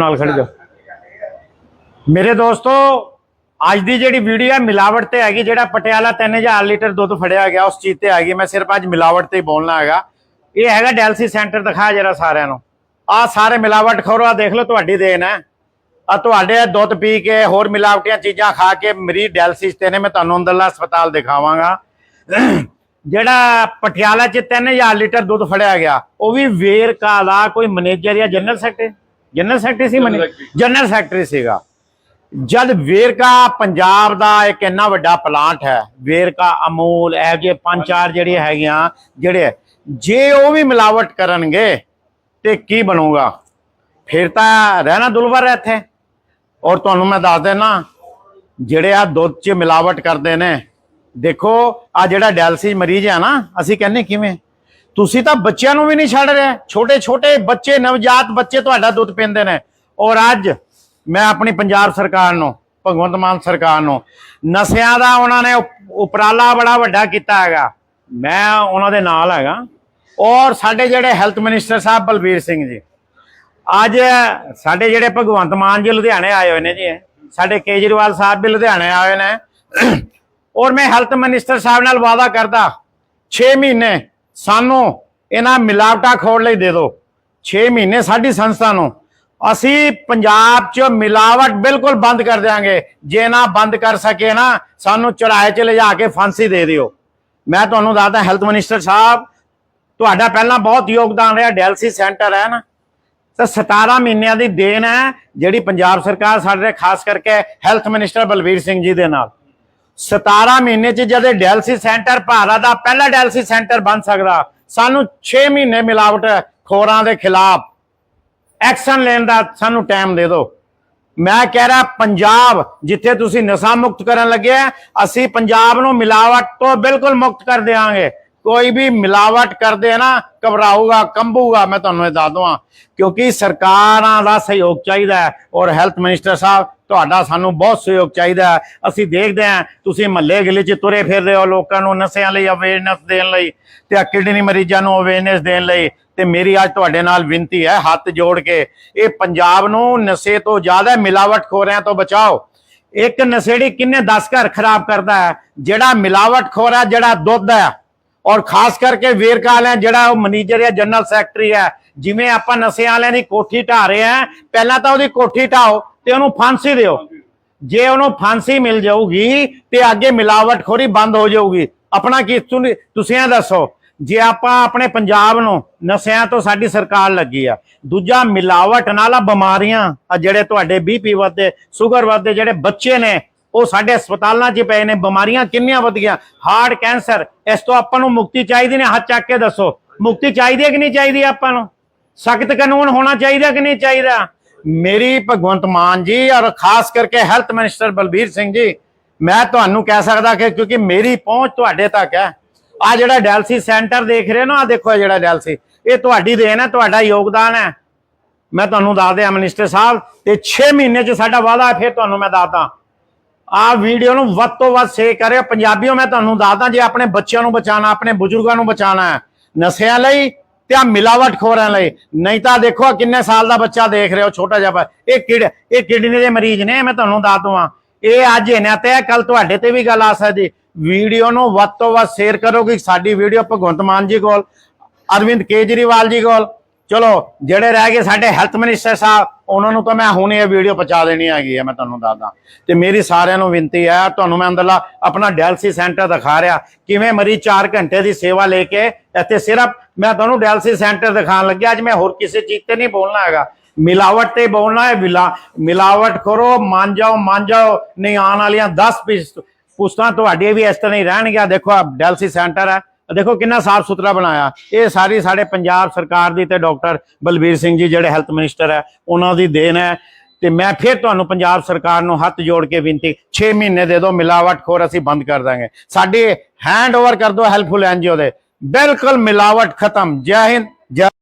ਨਾਲ ਖੜੀ ਜਾ ਮੇਰੇ ਦੋਸਤੋ, ਅੱਜ ਦੀ ਜਿਹੜੀ ਵੀਡੀਓ ਹੈ ਮਿਲਾਵਟ ਤੇ ਹੈਗੀ, ਜਿਹੜਾ ਪਟਿਆਲਾ 3000 ਲੀਟਰ ਦੁੱਧ ਫੜਿਆ ਗਿਆ, ਉਸ ਚੀਜ਼ ਤੇ ਹੈਗੀ। ਮੈਂ ਸਿਰਫ ਅੱਜ ਮਿਲਾਵਟ ਤੇ ਹੀ ਬੋਲਣਾ ਹੈਗਾ। ਇਹ ਹੈਗਾ ਡੈਲਸੀ ਸੈਂਟਰ, ਦਿਖਾ ਜਰਾ ਸਾਰਿਆਂ ਨੂੰ। ਆ ਸਾਰੇ ਮਿਲਾਵਟ ਖੋਰੋ, ਆ ਦੇਖ ਲਓ, ਤੁਹਾਡੀ ਦੇਣ ਹੈ। ਆ ਤੁਹਾਡੇ ਦੁੱਧ ਪੀ ਕੇ, ਹੋਰ ਮਿਲਾਵਟੀਆਂ ਚੀਜ਼ਾਂ ਖਾ ਕੇ ਮਰੀਜ਼ ਡੈਲਸਿਸ ਤੇ ਨੇ, ਮੈਂ ਤੁਹਾਨੂੰ ਅੰਦਰਲਾ ਹਸਪਤਾਲ ਦਿਖਾਵਾਂਗਾ। ਜਿਹੜਾ ਪਟਿਆਲਾ ਚ 3000 ਲੀਟਰ ਦੁੱਧ ਫੜਿਆ ਗਿਆ, ਉਹ ਵੀ ਵੇਰਕਾ ਦਾ, ਕੋਈ ਮੈਨੇਜਰ ਜਾਂ ਜਨਰਲ ਸੈਕਟਰੀ ਜਨਰਲ ਸੈਕਟਰੀ ਸੀ ਮਨੇ। ਜਨਰਲ ਸੈਕਟਰੀ ਸੀਗਾ। ਜਦ ਵੇਰਕਾ ਪੰਜਾਬ ਦਾ ਇੱਕ ਇੰਨਾ ਵੱਡਾ ਪਲਾਂਟ ਹੈ ਵੇਰਕਾ ਅਮੂਲ ਇਹ ਜੇ ਪੰਜ ਚਾਰ ਜਿਹੜੀਆਂ ਹੈਗੀਆਂ ਜਿਹੜੇ ਜੇ ਉਹ ਵੀ ਮਿਲਾਵਟ ਕਰਨਗੇ ਤੇ ਕੀ ਬਣੂਗਾ? ਫਿਰ ਤਾਂ ਰਹਿਣਾ ਦੁਲਵਰ ਇੱਥੇ। ਔਰ ਤੁਹਾਨੂੰ ਮੈਂ ਦੱਸ ਦੇਣਾ ਜਿਹੜੇ ਆ ਦੁੱਧ 'ਚ ਮਿਲਾਵਟ ਕਰਦੇ ਨੇ ਦੇਖੋ ਆ ਜਿਹੜਾ ਡਾਇਲਸਿਸ ਮਰੀਜ਼ ਆ ਨਾ ਅਸੀਂ ਕਹਿੰਨੇ ਕਿਵੇਂ? ਤੁਸੀਂ ਤਾਂ ਬੱਚਿਆਂ ਨੂੰ ਵੀ ਨਹੀਂ ਛੱਡ ਰਹੇ। ਛੋਟੇ ਛੋਟੇ ਬੱਚੇ, ਨਵਜਾਤ ਬੱਚੇ ਤੁਹਾਡਾ ਦੁੱਧ ਪੀਂਦੇ ਨੇ। ਔਰ ਅੱਜ ਮੈਂ ਆਪਣੀ ਪੰਜਾਬ ਸਰਕਾਰ ਨੂੰ, ਭਗਵੰਤ ਮਾਨ ਸਰਕਾਰ ਨੂੰ, ਨਸ਼ਿਆਂ ਦਾ ਉਹਨਾਂ ਨੇ ਉਪਰਾਲਾ ਬੜਾ ਵੱਡਾ ਕੀਤਾ ਹੈਗਾ। ਮੈਂ ਉਹਨਾਂ ਦੇ ਨਾਲ ਹੈਗਾ। ਔਰ ਸਾਡੇ ਜਿਹੜੇ ਹੈਲਥ ਮਿਨਿਸਟਰ ਸਾਹਿਬ ਬਲਬੀਰ ਸਿੰਘ ਜੀ, ਅੱਜ ਸਾਡੇ ਜਿਹੜੇ ਭਗਵੰਤ ਮਾਨ ਜੀ ਲੁਧਿਆਣੇ ਆਏ ਹੋਏ ਨੇ ਜੀ, ਸਾਡੇ ਕੇਜਰੀਵਾਲ ਸਾਹਿਬ ਵੀ ਲੁਧਿਆਣੇ ਆਏ ਨੇ। ਔਰ ਮੈਂ ਹੈਲਥ ਮਿਨਿਸਟਰ ਸਾਹਿਬ ਨਾਲ ਵਾਅਦਾ ਕਰਦਾ 6 ਮਹੀਨੇ ਸਾਨੂੰ ਇਹਨਾਂ ਮਿਲਾਵਟਾਂ ਖੋੜ ਲਈ ਦੇ ਦਿਓ। 6 ਮਹੀਨੇ ਸਾਡੀ ਸੰਸਥਾ ਨੂੰ। ਅਸੀਂ ਪੰਜਾਬ 'ਚ ਮਿਲਾਵਟ ਬਿਲਕੁਲ ਬੰਦ ਕਰ ਦਿਆਂਗੇ। ਜੇ ਨਾ ਬੰਦ ਕਰ ਸਕੇ ਨਾ, ਸਾਨੂੰ ਚੁਰਾਏ 'ਚ ਲਿਜਾ ਕੇ ਫਾਂਸੀ ਦੇ ਦਿਓ। ਮੈਂ ਤੁਹਾਨੂੰ ਦੱਸਦਾ, ਹੈਲਥ ਮਿਨਿਸਟਰ ਸਾਹਿਬ, ਤੁਹਾਡਾ ਪਹਿਲਾਂ ਬਹੁਤ ਯੋਗਦਾਨ ਰਿਹਾ, ਡੈਲਸੀ ਸੈਂਟਰ ਹੈ ਨਾ। ਤਾਂ 17 ਮਹੀਨਿਆਂ ਦੀ ਦੇਣ ਹੈ, ਜਿਹੜੀ ਪੰਜਾਬ ਸਰਕਾਰ ਸਾਡੇ ਖਾਸ ਕਰਕੇ ਹੈਲਥ ਮਿਨਿਸਟਰ ਬਲਵੀਰ ਸਿੰਘ ਜੀ ਦੇ ਨਾਲ। 17 ਮਹੀਨੇ ਚ ਜਦ ਇਹ ਸੈਂਟਰ ਭਾਰਤ ਦਾ ਪਹਿਲਾ ਡੈਲਸੀ ਸੈਂਟਰ ਬਣ ਸਕਦਾ, ਸਾਨੂੰ 6 ਮਹੀਨੇ ਮਿਲਾਵਟ ਖੋਰਾਂ ਦੇ ਖਿਲਾਫ ਐਕਸ਼ਨ ਲੈਣ ਦਾ ਸਾਨੂੰ ਟਾਈਮ ਦੇ ਦਿਓ। ਮੈਂ ਕਹਿ ਰਿਹਾ ਪੰਜਾਬ, ਜਿੱਥੇ ਤੁਸੀਂ ਨਸ਼ਾ ਮੁਕਤ ਕਰਨ ਲੱਗੇ ਅਸੀਂ ਪੰਜਾਬ ਨੂੰ ਮਿਲਾਵਟ ਤੋਂ ਬਿਲਕੁਲ ਮੁਕਤ ਕਰ ਦੇਵਾਂਗੇ ਕੋਈ ਵੀ ਮਿਲਾਵਟ ਕਰਦੇ ਆ ਨਾ, ਘਬਰਾਊਗਾ, ਕੰਬੂਗਾ, ਮੈਂ ਤੁਹਾਨੂੰ ਇਹ ਦੱਸ ਦਵਾਂ ਕਿਉਂਕਿ ਸਰਕਾਰਾਂ ਦਾ ਸਹਿਯੋਗ ਚਾਹੀਦਾ ਹੈ ਔਰ ਹੈਲਥ ਮਿਨਿਸਟਰ ਸਾਹਿਬ ਤੁਹਾਡਾ ਸਾਨੂੰ ਬਹੁਤ ਸਹਿਯੋਗ ਚਾਹੀਦਾ ਹੈ। ਅਸੀਂ ਦੇਖਦੇ ਹਾਂ, ਤੁਸੀਂ ਮਹੱਲੇ ਗਿਲੇ 'ਚ ਤੁਰੇ ਫਿਰ ਰਹੇ ਹੋ ਲੋਕਾਂ ਨੂੰ ਨਸ਼ਿਆਂ ਲਈ ਅਵੇਅਰਨੈਸ ਦੇਣ ਲਈ ਤੇ ਕਿਡਨੀ ਮਰੀਜ਼ਾਂ ਨੂੰ ਅਵੇਅਰਨੈਸ ਦੇਣ ਲਈ ਤੇ ਮੇਰੀ ਅੱਜ ਤੁਹਾਡੇ ਨਾਲ ਬੇਨਤੀ ਹੈ, ਹੱਥ ਜੋੜ ਕੇ, ਇਹ ਪੰਜਾਬ ਨੂੰ ਨਸ਼ੇ ਤੋਂ ਜ਼ਿਆਦਾ ਮਿਲਾਵਟ ਖੋਰਿਆਂ ਤੋਂ ਬਚਾਓ। ਇੱਕ ਨਸ਼ੇੜੀ ਕਿੰਨੇ 10 ਘਰ ਖਰਾਬ ਕਰਦਾ ਹੈ, ਜਿਹੜਾ ਮਿਲਾਵਟ ਖੋਰਾ, ਜਿਹੜਾ ਦੁੱਧ ਹੈ, ਔਰ ਖਾਸ ਕਰਕੇ ਵੇਰਕਾ ਵਾਲਿਆਂ ਜਿਹੜਾ ਉਹ ਮੈਨੇਜਰ ਹੈ ਜਨਰਲ ਸੈਕਟਰੀ ਹੈ, ਜਿਵੇਂ ਆਪਾਂ ਨਸ਼ਿਆਂ ਵਾਲਿਆਂ ਦੀ ਕੋਠੀ ਢਾ ਰਹੇ ਆ ਪਹਿਲਾਂ ਤਾਂ ਉਹਦੀ ਕੋਠੀ ਢਾਓ ਤੇ ਉਹਨੂੰ ਫਾਂਸੀ ਦਿਓ। ਜੇ ਉਹਨੂੰ ਫਾਂਸੀ ਮਿਲ ਜਾਊਗੀ ਤੇ ਅੱਗੇ ਮਿਲਾਵਟਖੋਰੀ ਬੰਦ ਹੋ ਜਾਊਗੀ। ਆਪਣਾ ਕੀ ਤੁਸੀਂ ਇਹ ਦੱਸੋ ਜੇ ਆਪਾਂ ਆਪਣੇ ਪੰਜਾਬ ਨੂੰ ਨਸ਼ਿਆਂ ਤੋਂ ਸਾਡੀ ਸਰਕਾਰ ਲੱਗੀ ਆ ਦੂਜਾ ਮਿਲਾਵਟ ਨਾਲ ਆ ਬਿਮਾਰੀਆਂ ਆ ਜਿਹੜੇ ਤੁਹਾਡੇ ਬੀਪੀ ਵੱਧਦੇ ਸ਼ੂਗਰ ਵੱਧਦੇ ਜਿਹੜੇ ਬੱਚੇ ਨੇ ਉਹ ਸਾਡੇ ਹਸਪਤਾਲਾਂ 'ਚ ਪਏ ਨੇ ਬਿਮਾਰੀਆਂ ਕਿੰਨੀਆਂ ਵਧ ਗਈਆਂ ਹਾਰਟ ਕੈਂਸਰ ਇਸ ਤੋਂ ਆਪਾਂ ਨੂੰ ਮੁਕਤੀ ਚਾਹੀਦੀ ਨੇ ਹੱਥ ਚੱਕ ਕੇ ਦੱਸੋ। ਮੁਕਤੀ ਚਾਹੀਦੀ ਹੈ ਕਿ ਨਹੀਂ ਚਾਹੀਦੀ ਆਪਾਂ ਨੂੰ? ਸਖਤ ਕਾਨੂੰਨ ਹੋਣਾ ਚਾਹੀਦਾ ਕਿ ਨਹੀਂ ਚਾਹੀਦਾ? ਮੇਰੀ ਭਗਵੰਤ ਮਾਨ ਜੀ ਔਰ ਖਾਸ ਕਰਕੇ ਹੈਲਥ ਮਿਨਿਸਟਰ ਬਲਬੀਰ ਸਿੰਘ ਜੀ, ਮੈਂ ਤੁਹਾਨੂੰ ਕਹਿ ਸਕਦਾ ਕਿ ਕਿਉਂਕਿ ਮੇਰੀ ਪਹੁੰਚ ਤੁਹਾਡੇ ਤੱਕ ਹੈ। ਆ ਜਿਹੜਾ ਡੈਲਸੀ ਸੈਂਟਰ ਦੇਖ ਰਹੇ ਹੋ ਨਾ, ਆ ਦੇਖੋ ਇਹ ਜਿਹੜਾ ਡੈਲਸੀ, ਇਹ ਤੁਹਾਡੀ ਦੇਣ ਹੈ, ਤੁਹਾਡਾ ਯੋਗਦਾਨ ਹੈ। ਮੈਂ ਤੁਹਾਨੂੰ ਦੱਸ ਦਿਆਂ ਮਿਨਿਸਟਰ ਸਾਹਿਬ, ਤੇ 6 ਮਹੀਨੇ ਚ ਸਾਡਾ ਵਾਅਦਾ ਫਿਰ ਤੁਹਾਨੂੰ ਮੈਂ ਦੱਸਦਾ। ਆ ਵੀਡੀਓ ਨੂੰ ਵੱਧ ਤੋਂ ਵੱਧ ਸ਼ੇਅਰ ਕਰਿਓ। ਪੰਜਾਬੀਓ, ਮੈਂ ਤੁਹਾਨੂੰ ਦੱਸਦਾ, ਜੇ ਆਪਣੇ ਬੱਚਿਆਂ ਨੂੰ ਬਚਾਣਾ ਆਪਣੇ ਬਜ਼ੁਰਗਾਂ ਨੂੰ ਬਚਾਣਾ ਹੈ, ਨਸ਼ਿਆਂ ਲਈ ਤੇ ਆ ਮਿਲਾਵਟ ਖੋਰਾਂ ਲਈ। ਨਹੀਂ ਤਾਂ ਦੇਖੋ ਆਹ ਕਿੰਨੇ ਸਾਲ ਦਾ ਬੱਚਾ ਦੇਖ ਰਹੇ ਹੋ, ਛੋਟਾ ਜਿਹਾ ਇਹ ਕਿਡ ਇਹ ਕਿਡਨੀ ਦੇ ਮਰੀਜ਼ ਨੇ ਮੈਂ ਤੁਹਾਨੂੰ ਦੱਸ ਦਵਾਂ। ਇਹ ਅੱਜ ਇਹਨਾਂ ਤੇ ਕੱਲ ਤੁਹਾਡੇ ਤੇ ਵੀ ਗੱਲ ਆ ਸਕਦੀ। ਵੀਡੀਓ ਨੂੰ ਵੱਧ ਤੋਂ ਵੱਧ ਸ਼ੇਅਰ ਕਰੋ ਕਿ ਸਾਡੀ ਵੀਡੀਓ ਭਗਵੰਤ ਮਾਨ ਜੀ ਕੋਲ, ਅਰਵਿੰਦ ਕੇਜਰੀਵਾਲ ਜੀ ਕੋਲ। ਚਲੋ, ਜਿਹੜੇ ਰਹਿ ਗਏ ਸਾਡੇ ਹੈਲਥ ਮਿਨਿਸਟਰ ਸਾਹਿਬ ਉਹਨਾਂ ਨੂੰ ਤਾਂ ਮੈਂ ਹੁਣ ਇਹ ਵੀਡੀਓ ਪਹੁੰਚਾ ਦੇਣੀ ਹੈਗੀ ਹੈ ਮੈਂ ਤੁਹਾਨੂੰ ਦੱਸਦਾ। ਤੇ ਮੇਰੀ ਸਾਰਿਆਂ ਨੂੰ ਬੇਨਤੀ ਹੈ, ਤੁਹਾਨੂੰ ਮੈਂ ਅੰਦਰਲਾ ਆਪਣਾ ਡਾਇਲਸਿਸ ਸੈਂਟਰ ਦਿਖਾ ਰਿਹਾ। ਕਿਵੇਂ ਮਰੀਜ਼ 4 ਘੰਟੇ ਦੀ ਸੇਵਾ ਲੈ ਕੇ ਇੱਥੇ ਸਿਰਫ ਮੈਂ ਤੁਹਾਨੂੰ ਡਾਇਲਸਿਸ ਸੈਂਟਰ ਦਿਖਾਉਣ ਲੱਗਿਆ, ਅੱਜ ਮੈਂ ਹੋਰ ਕਿਸੇ ਚੀਜ਼ ਤੇ ਨਹੀਂ ਬੋਲਣਾ ਹੈਗਾ। ਮਿਲਾਵਟ ਤੇ ਬੋਲਣਾ ਹੈ, ਮਿਲਾ ਮਿਲਾਵਟ ਕਰੋ, ਮੰਨ ਜਾਓ ਮੰਨ ਜਾਓ, ਨਹੀਂ ਆਉਣ ਵਾਲੀਆਂ 10 ਪੀਸ ਪੁਸਤਾਂ ਤੁਹਾਡੇ ਵੀ ਇਸ ਤਰ੍ਹਾਂ ਹੀ ਰਹਿਣਗੀਆਂ। ਦੇਖੋ ਆ ਡਾਇਲਸਿਸ ਸੈਂਟਰ ਹੈ। ਦੇਖੋ ਕਿੰਨਾ ਸਾਫ਼ ਸੁਥਰਾ ਬਣਾਇਆ। ਇਹ ਸਾਰੀ ਸਾਡੇ ਪੰਜਾਬ ਸਰਕਾਰ ਦੀ ਤੇ ਡਾਕਟਰ ਬਲਬੀਰ ਸਿੰਘ ਜੀ ਜਿਹੜੇ ਹੈਲਥ ਮਿਨਿਸਟਰ ਹੈ, ਉਹਨਾਂ ਦੀ ਦੇਣ ਹੈ। ਤੇ ਮੈਂ ਫਿਰ ਤੁਹਾਨੂੰ ਪੰਜਾਬ ਸਰਕਾਰ ਨੂੰ ਹੱਥ ਜੋੜ ਕੇ ਬੇਨਤੀ 6 ਮਹੀਨੇ ਦੇ ਦਿਓ ਮਿਲਾਵਟ ਖੋਰ ਅਸੀਂ ਬੰਦ ਕਰ ਦਾਂਗੇ। ਸਾਡੇ ਹੈਂਡ ਓਵਰ ਕਰ ਦਿਓ ਹੈਲਪਫੁਲ ਐਨਜੀਓ ਦੇ। ਬਿਲਕੁਲ ਮਿਲਾਵਟ ਖਤਮ। ਜੈ ਹਿੰਦ, ਜੈ